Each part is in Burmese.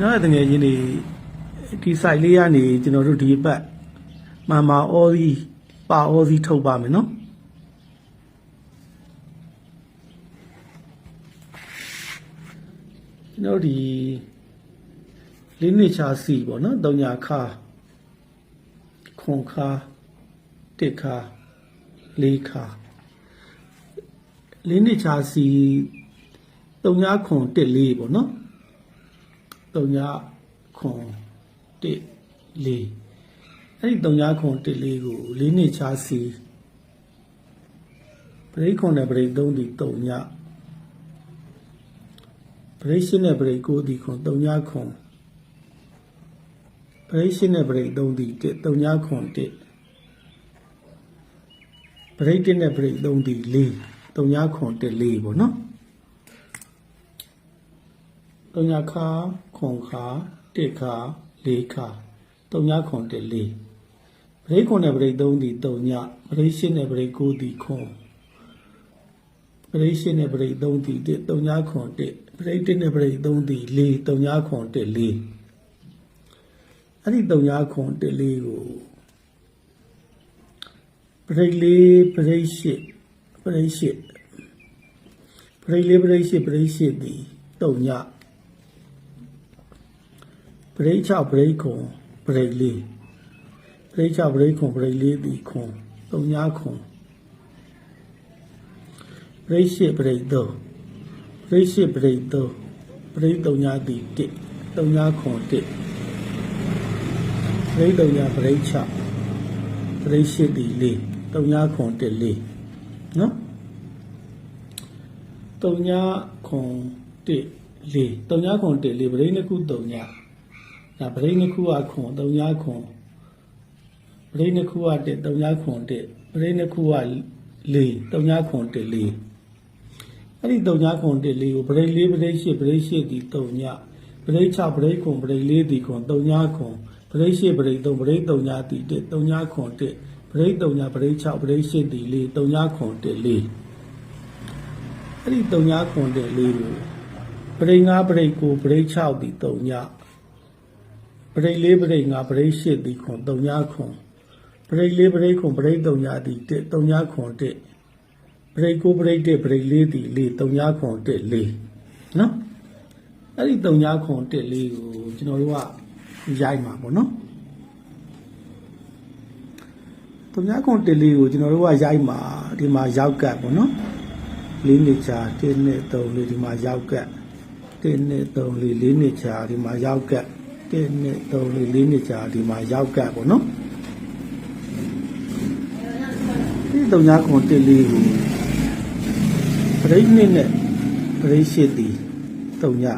ကျွန်တော်ရဲ့တငယ်ချင်းတွေဒီ site လေးကနေကျွန်တော်တို့ဒီအပတ်မမအော်ဒီပါအော်ဒီထုတ်ပါမယ်နော်ကျွန်တော်ဒီလေးနှစ်ချာစီပေါ့နော်တုံညာခါခွန်ခါတစ်ခါလေးခါလေးနှစ်ချာစီတုံညာခွန်တစ်လေးပေါ့နော် တုံညာခွန်တစ်လေးအဲ့ဒီတုံညာခွန်တစ်လေးကိုလေးနှစ်ချာစီပရိခွန်နဲ့ပရိသုံးဒီတုံညာပရိရှင်းနဲ့ပရိကိုးဒီခွန်တုံညာခွန်ပရိရှင်းနဲ့ပရိသုံးဒီတစ်တုံညာခွန်တစ်ပရိတစ်နဲ့ပရိသုံးဒီလေးတုံညာခွန်တစ်လေးပေါ့နော် တုံညာခါခွန်ခါတစ်ခါလေးခါတုံညာခွန်တစ်လေးပရိခွန်နဲ့ပရိသုံးဒီတုံညာပရိရှင်းနဲ့ပရိကိုးဒီခွန်ပရိရှင်းနဲ့ပရိသုံးဒီတစ်တုံညာခွန်တစ်ပရိတစ်နဲ့ပရိသုံးဒီလေးတုံညာခွန်တစ်လေးအဲ့ဒီတုံညာခွန်တစ်လေးကိုပရိလေးပရိရှစ်ပရိရှစ်ပရိလေးပရိရှစ်ပရိရှစ်ဒီတုံညာ ပရိချပရိခွန်ပရိလေးပရိချပရိခွန်ပရိလေးဒီခွန်သုံးညာခွန်ပရိရှိပရိသောပရိရှိပရိသောပရိသုံးညာဒီတစ်သုံးညာခွန်တစ်ပရိသုံးညာပရိချပရိရှိဒီလေးသုံးညာခွန်တစ်လေးနော်သုံးညာခွန်တစ်လေးသုံးညာခွန်တစ်လေးပရိနှစ်ခုသုံးညာ ဒါပရိနှစ်ခုကခွန်၃ညခွန်ပရိနှစ်ခုကတက်၃ညခွန်တက်ပရိနှစ်ခုက၄၃ညခွန်တက်၄အဲ့ဒီ၃ညခွန်တက်၄ကိုပရိ၄ပရိ၈ပရိ၈ဒီ၃ညပရိ6ပရိခွန်ပရိ၄ဒီခွန်၃ညခွန်ပရိ၈ပရိ3ပရိ3ညဒီတက်၃ညခွန်တက်ပရိ3ညပရိ6ပရိ8ဒီ၄၃ညခွန်တက်၄အဲ့ဒီ၃ညခွန်တက်၄ကိုပရိ၅ပရိ9ပရိ6ဒီ၃ည ပရိတ်လေးပရိတ်ငါပရိတ်ရှစ်ဒီခွန်တုံညာခွန်ပရိတ်လေးပရိတ်ခွန်ပရိတ်တုံညာဒီတက်တုံညာခွန်တက်ပရိတ်ကိုပရိတ်တက်ပရိတ်လေးဒီလေးတုံညာခွန်တက်လေးနော်အဲ့ဒီတုံညာခွန်တက်လေးကိုကျွန်တော်တို့ကရိုက်မှာပေါ့နော်တုံညာခွန်တက်လေးကိုကျွန်တော်တို့ကရိုက်မှာဒီမှာရောက်ကတ်ပေါ့နော်လေးနှစ်ချာ1နှစ်3လေးဒီမှာရောက်ကတ်1နှစ်3လေး4နှစ်ချာဒီမှာရောက်ကတ် 1နှစ်3နှစ်4နှစ်ကြာဒီမှာရောက်ကပ်ပေါ့နော်ဒီတုံညာခွန်တစ်လေးကိုပရိနှစ်နဲ့ပရိရှိတီတုံညာ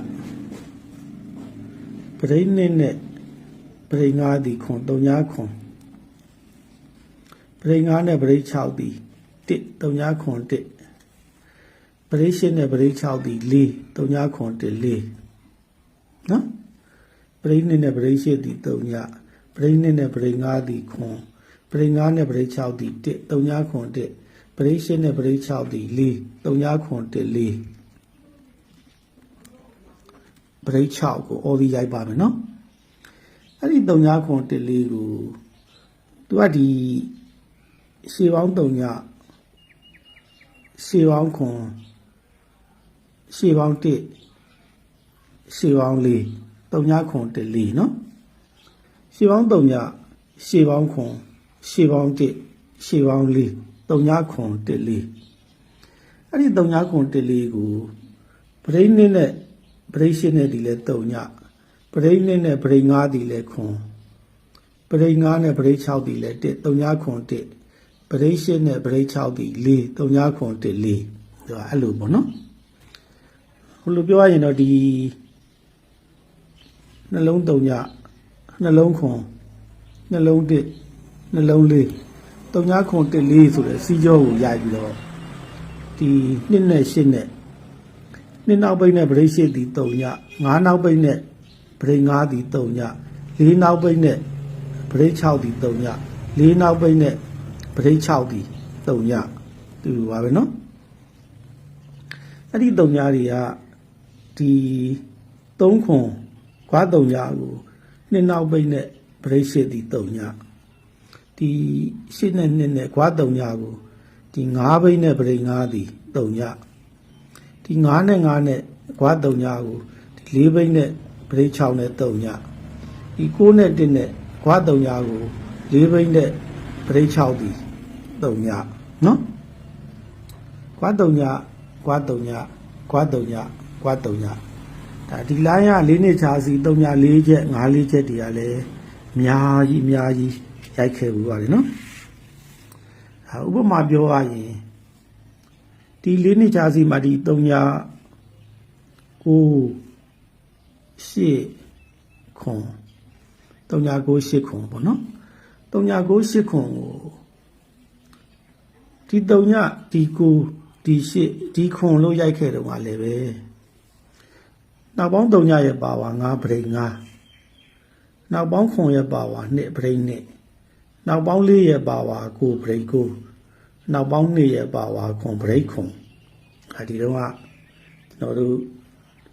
ပရိနှစ်နဲ့ပရိငါးတီခွန်တုံညာခွန်ပရိငါးနဲ့ပရိ6တီတစ်တုံညာခွန်တစ်ပရိရှိနဲ့ပရိ6တီ4တုံညာခွန်တစ်4နော် ပရိနှင့်နဲ့ပရိရှိသည်၃ညပရိနှင့်နဲ့ပရိငါသည်ခွန်ပရိငါနဲ့ပရိ၆သည်၁၃ညခွန်၁ပရိရှိနဲ့ပရိ၆သည်၄၃ညခွန်၁၄ပရိ၆ကိုအော်ဒီရိုက်ပါမယ်နော်အဲ့ဒီ၃ညခွန်၁၄ကိုသူကဒီရှေပေါင်း၃ညရှေပေါင်းခွန်ရှေပေါင်း၁ရှေပေါင်း၄ 3ခွန်1လေးနော်ရှေ့ပေါင်း3ညရှေ့ပေါင်းခွန်ရှေ့ပေါင်း1ရှေ့ပေါင်း4 3ညခွန်1လေးအဲ့ဒီ3ညခွန်1လေးကိုပရိနစ်နဲ့ပရိရှင်းနဲ့ဒီလဲ3ညပရိနစ်နဲ့ပရိ9ဒီလဲခွန်ပရိ9နဲ့ပရိ6ဒီလဲ1 3ညခွန်1ပရိရှင်းနဲ့ပရိ6ဒီ4 3ညခွန်1 4ဒါအဲ့လိုပေါ့နော်ဟိုလိုပြောရရင်တော့ဒီ နှလုံးတုံညနှလုံးခွန်နှလုံးတစ်နှလုံးလေးတုံညခွန်တစ်လေးဆိုတဲ့စီကြောကိုရိုက်ပြီးတော့ဒီနှစ်နဲ့ရှစ်နဲ့နှစ်နောက်ပိတ်နဲ့ဗရိတ်ရှိသည်တုံညငါးနောက်ပိတ်နဲ့ဗရိတ်ငါးသည်တုံညလေးနောက်ပိတ်နဲ့ဗရိတ်6သည်တုံညလေးနောက်ပိတ်နဲ့ဗရိတ်6သည်တုံညတူပါပဲเนาะအဲ့ဒီတုံညတွေကဒီ3ခွန် ခွာတုံညာကိုနှစ်နောက်ပိတ်နဲ့ပရိရှိသည်တုံညာဒီရှစ်နဲ့နှစ်နဲ့ခွာတုံညာကိုဒီငါးပိတ်နဲ့ပရိငါးသည်တုံညာဒီငါးနဲ့ငါးနဲ့ခွာတုံညာကိုဒီလေးပိတ်နဲ့ပရိ6နဲ့တုံညာဒီ9နဲ့1နဲ့ခွာတုံညာကိုလေးပိတ်နဲ့ပရိ6သည်တုံညာနော်ခွာတုံညာခွာတုံညာခွာတုံညာခွာတုံညာ ဒါဒီလိုင်းက၄နှစ်ချာစီ၃ည၄ချက်၅၄ချက်တည်းကလည်းအများကြီးအများကြီးရိုက်ခဲ့ဘူးပါတယ်နော်ဒါဥပမာပြောရရင်ဒီ၄နှစ်ချာစီမှာဒီ၃ညကိုရှစ်ခွန်၃ညကိုရှစ်ခွန်ပေါ့နော်၃ညကိုရှစ်ခွန်ကိုဒီ၃ညဒီကိုဒီရှစ်ဒီခွန်လို့ရိုက်ခဲ့တော့ကလည်းပဲ နောက်ပေါင်း3ညရဲ့ပါဝါ9ပရိတ်9နောက်ပေါင်း9ရဲ့ပါဝါ2ပရိတ်2နောက်ပေါင်း4ရဲ့ပါဝါ9ပရိတ်9နောက်ပေါင်း2ရဲ့ပါဝါ9ပရိတ်9အဲဒီတော့ကကျွန်တော်တို့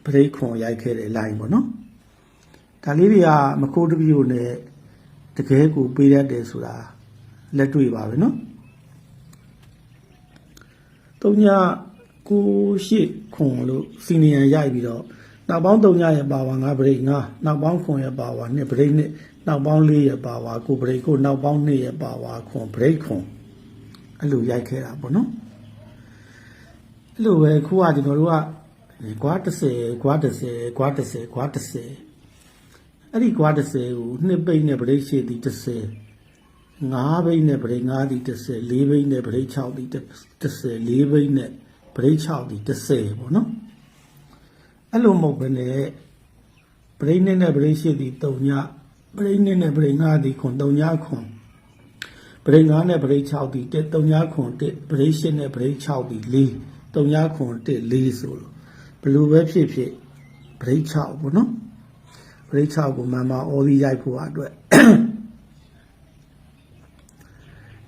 ပရိတ်9ရိုက်ခဲ့တဲ့ line ပေါ့နော်ဒါလေးတွေကမခိုးတပြို့နဲ့တကယ်ကိုပေးတတ်တယ်ဆိုတာလက်တွေ့ပါပဲနော်3ည9ရှိခွန်လို့စီနီယံရိုက်ပြီးတော့ နောက်ပေါင်း3ညရဲ့ပါဝါ9ပရိတ်9နောက်ပေါင်း9ရဲ့ပါဝါ2ပရိတ်2နောက်ပေါင်း4ရဲ့ပါဝါ9ပရိတ်9နောက်ပေါင်း2ရဲ့ပါဝါ9ပရိတ်9အဲ့လိုရိုက်ခဲ့တာပေါ့နော်အဲ့လိုပဲခုကကျွန်တော်တို့ကကွာ30ကွာ30ကွာ30ကွာ30အဲ့ဒီကွာ30ကိုနှစ်ပိတ်နဲ့ပရိတ်ရှိသည်30 5ဘိတ်နဲ့ပရိတ်5သည်30 4ဘိတ်နဲ့ပရိတ်6သည်30 4ဘိတ်နဲ့ပရိတ်6သည်30ပေါ့နော် အဲ့လိုမဟုတ်ဘဲနဲ့ပရိနိနဲ့ပရိရှိသည်3ညပရိနိနဲ့ပရိ5သည်ခွန်3ညခွန်ပရိ5နဲ့ပရိ6သည်1 3ညခွန်1ပရိ8နဲ့ပရိ6သည်4 3ညခွန်1 4ဆိုလို့ဘယ်လိုပဲဖြစ်ဖြစ်ပရိ6ပေါ့နော်ပရိ6ကိုမမအော်ဒီရိုက်ဖို့အတွက်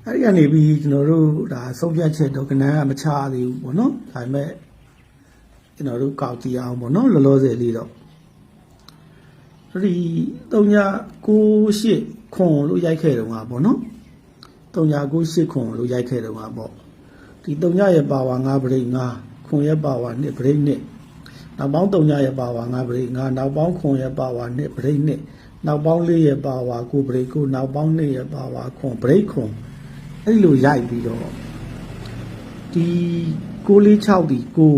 အဲ့ဒီကနေပြီးကျွန်တော်တို့ဒါဆုံးဖြတ်ချက်တော့ကနန်းကမချသေးဘူးပေါ့နော်ဒါပေမဲ့ ကျွန်တော်တို့ကောက်ကြည့်အောင်ပေါ့နော်လောလောဆယ်လေးတော့ဒီ3ည98ခွန်လို့ရိုက်ခဲ့တော့မှာပေါ့နော်3ည98ခွန်လို့ရိုက်ခဲ့တော့မှာပေါ့ဒီ3ညရဲ့ပါဝါ9ပရိတ်9ခွန်ရဲ့ပါဝါ2ပရိတ်2နောက်ပေါင်း3ညရဲ့ပါဝါ9ပရိတ်9နောက်ပေါင်းခွန်ရဲ့ပါဝါ2ပရိတ်2နောက်ပေါင်း4ရဲ့ပါဝါ9ပရိတ်9နောက်ပေါင်း2ရဲ့ပါဝါခွန်ပရိတ်ခွန်အဲ့ဒီလိုရိုက်ပြီးတော့ဒီ646ဒီကို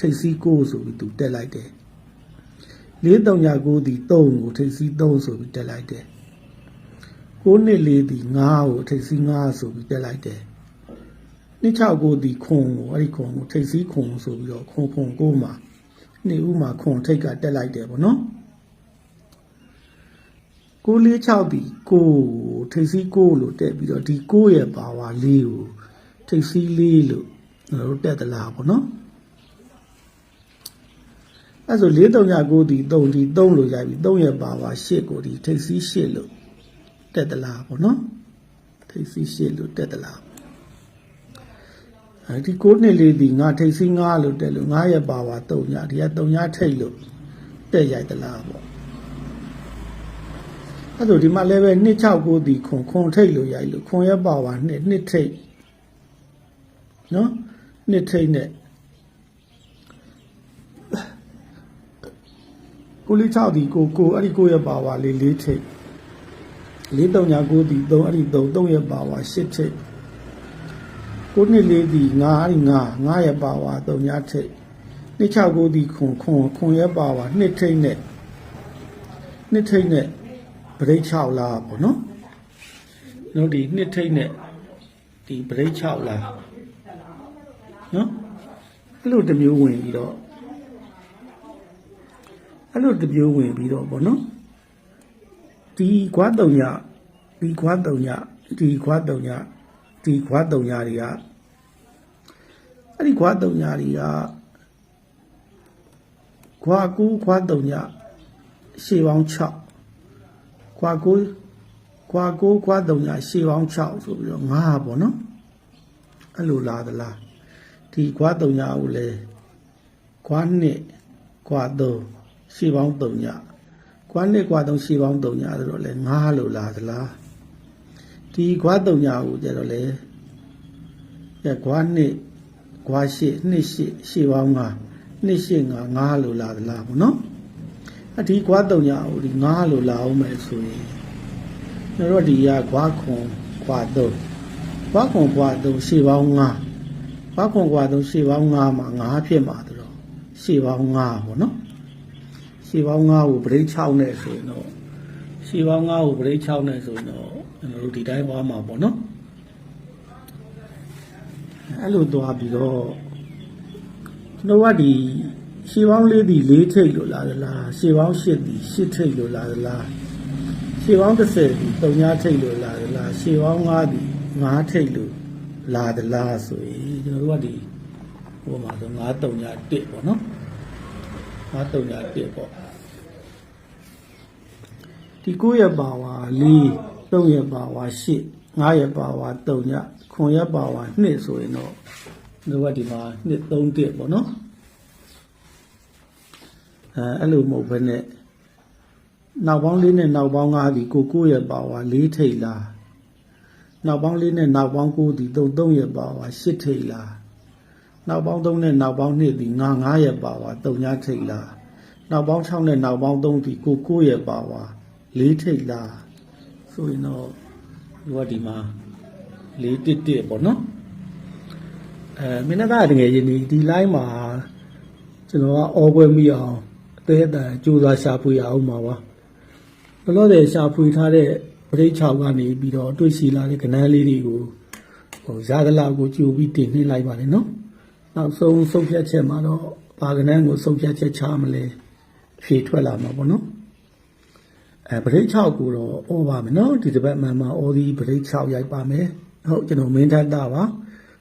ထိတ်စီးကိုဆိုပြီးသူတက်လိုက်တယ်439ဒီ3ကိုထိတ်စီး3ဆိုပြီးတက်လိုက်တယ်9နှစ်4ဒီ9ကိုထိတ်စီး9ဆိုပြီးတက်လိုက်တယ်269ဒီခွန်ကိုအဲ့ဒီခွန်ကိုထိတ်စီးခွန်ဆိုပြီးတော့ခွန်ခွန်9မှာနေ့ဥမှာခွန်ထိတ်ကတက်လိုက်တယ်ဗောနော်946ဒီ9ကိုထိတ်စီး9လို့တက်ပြီးတော့ဒီ9ရဲ့ပါဝါ4ကိုထိတ်စီး4လို့ကျွန်တော်တို့တက်သလားဗောနော် အဲ့ဆို439ဒီ3ဒီ3လို့ရိုက်ပြီ3ရဲ့ပါပါ8ကိုဒီထိပ်စီး8လို့တက်တလားပေါ့နော်ထိပ်စီး8လို့တက်တလားအဲဒီ9နှစ်လေးဒီငါထိပ်စီး9လို့တက်လို့9ရဲ့ပါပါ3ညဒီက3ညထိပ်လို့တက်ရိုက်တလားပေါ့အဲ့ဆိုဒီမှာလည်းပဲ269ဒီခွန်ခွန်ထိပ်လို့ရိုက်လို့ခွန်ရဲ့ပါပါ2နှစ်ထိပ်နော်နှစ်ထိပ်နဲ့ ကိုလေး6ဒီကိုကိုအဲ့ဒီကိုရဲ့ပါဝါလေး၄ထိပ်၄3ညာ9ဒီ3အဲ့ဒီ3 3ရဲ့ပါဝါ8ထိပ်ကိုနှစ်လေးဒီ9အဲ့ဒီ9 9ရဲ့ပါဝါ3ညာထိပ်နှစ်6 9ဒီခွန်ခွန်ခွန်ရဲ့ပါဝါ2ထိပ်နဲ့2ထိပ်နဲ့ပရိတ်6လားပေါ့နော်တို့ဒီ2ထိပ်နဲ့ဒီပရိတ်6လားနော်အဲ့လိုတစ်မျိုးဝင်ပြီးတော့ အဲ့လိုတစ်မျိုးဝင်ပြီးတော့ဗောနော်ဒီခွားတုံညဒီခွားတုံညဒီခွားတုံညဒီခွားတုံညတွေကအဲ့ဒီခွားတုံညတွေကခွားကူခွားတုံညရှေးပေါင်း6ခွားကူခွားကူခွားတုံညရှေးပေါင်း6ဆိုပြီးတော့9ပေါ့နော်အဲ့လိုလာသလားဒီခွားတုံညကိုလေခွားနှစ်ခွားသုံး ရှေ့ပေါင်း3ညကွာနှစ်ကွာသုံးရှေ့ပေါင်း3ညာဆိုတော့လေ9လို့လာသလားဒီကွာ3ညာကိုကျတော့လေရကွာနှစ်ကွာရှေ့နှစ်ရှေ့ရှေ့ပေါင်း9နှစ်ရှေ့9 9လို့လာသလားပေါ့နော်အဒီကွာ3ညာကိုဒီ9လို့လာအောင်မယ်ဆိုရင်တို့တော့ဒီကကွာခွန်ကွာ3ကွာခွန်ကွာ3ရှေ့ပေါင်း9ကွာခွန်ကွာ3ရှေ့ပေါင်း9မှာ9ဖြစ်မှာဆိုတော့ရှေ့ပေါင်း9ပေါ့နော် ရှေးပေါင်း9ကိုပရိတ်6နဲ့ဆိုရင်တော့ရှေးပေါင်း9ကိုပရိတ်6နဲ့ဆိုရင်တော့ကျွန်တော်တို့ဒီတိုင်းသွားမှာပေါ့နော်အဲ့လိုသွားပြီးတော့ကျွန်တော်ကဒီရှေးပေါင်းလေးဒီ၄ထိပ်လို့လာသလားရှေးပေါင်း၈ဒီ၈ထိပ်လို့လာသလားရှေးပေါင်း30ဒီ3ညထိပ်လို့လာသလားရှေးပေါင်း9ဒီ9ထိပ်လို့လာသလားဆိုရင်ကျွန်တော်တို့ကဒီဟိုမှာဆို9 3ည1ပေါ့နော် ငါတုံညာတစ်ပေါ့ဒီ9ရက်ပါဝါ4 3ရက်ပါဝါ8 5ရက်ပါဝါ3ည9ရက်ပါဝါ2ဆိုရင်တော့တို့ကဒီမှာ2 3တစ်ပေါ့နော်အဲအဲ့လိုမဟုတ်ဘဲနဲ့နောက်ပေါင်းလေးနဲ့နောက်ပေါင်း5ဒီကို9ရက်ပါဝါ4ထိပ်လားနောက်ပေါင်းလေးနဲ့နောက်ပေါင်း9ဒီ3 3ရက်ပါဝါ8ထိပ်လား နောက်ပေါင်း3နဲ့နောက်ပေါင်း2ဒီငါ9ရက်ပါဝါ3ညထိတ်လားနောက်ပေါင်း6နဲ့နောက်ပေါင်း3ဒီကို9ရက်ပါဝါ4ထိတ်လားဆိုရင်တော့ဒီကဒီမှာ4တစ်တစ်ပေါ့နော်အဲမင်းသားတကယ်ရင်းဒီဒီ line မှာကျွန်တော်ကအော်ပွဲမိအောင်အသေးအတန်ကြိုးစားရှာဖွေအောင်ပါပါဘလို့တဲ့ရှာဖွေထားတဲ့ပရိတ်6ကနေပြီးတော့တွေ့ရှိလာတဲ့ကဏ္ဍလေးတွေကိုဟိုရသလောက်ကိုကြိုပြီးတင်နှိမ့်လိုက်ပါလေနော် နောက်ဆုံးဆုံးဖြတ်ချက်မှာတော့ဘာကနန်းကိုဆုံးဖြတ်ချက်ချမလဲဖြေထွက်လာမှာပေါ့နော်အဲပရိတ်6ကိုတော့ဩပါမယ်နော်ဒီတစ်ပတ်မှန်မှာဩဒီပရိတ်6ရိုက်ပါမယ်ဟုတ်ကျွန်တော်မင်းထပ်တာပါ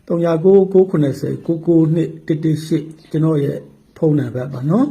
39 990 99 118ကျွန်တော်ရဲ့ဖုန်းနံပါတ်ပါနော်